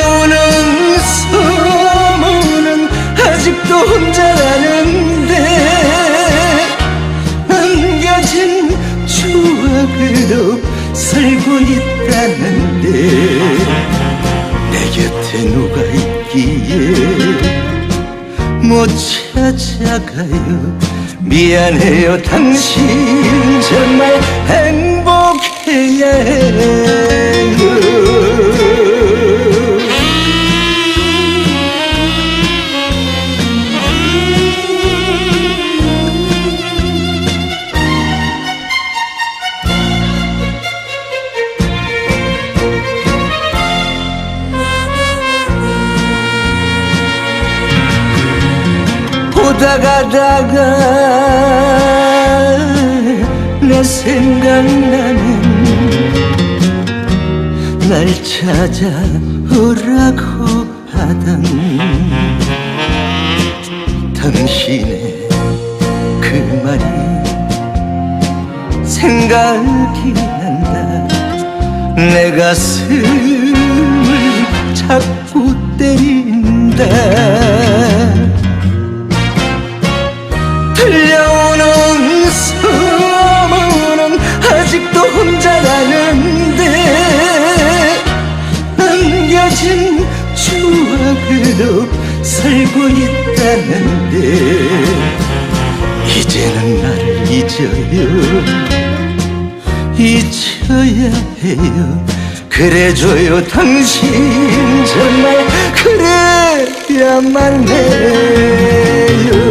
들려오는 소문은 아직도 혼자라는데 남겨진 추억으로 살고 있다는데 내 곁에 누가 있기에 못 찾아가요. 미안해요 당신. 정말 행복해야 해 보다 가 다가 내 생각나면 날 찾아오라고 하던 당신의 그 말이 생각이 난다. 내 가슴을 자꾸 때린다 들려오는 소문은 아직도 혼자라는데 남겨진 추억으로 살고 있다는데 이제는 나를 잊어요. 잊혀야 해요. 그래줘요 당신. 정말 그래야만 해요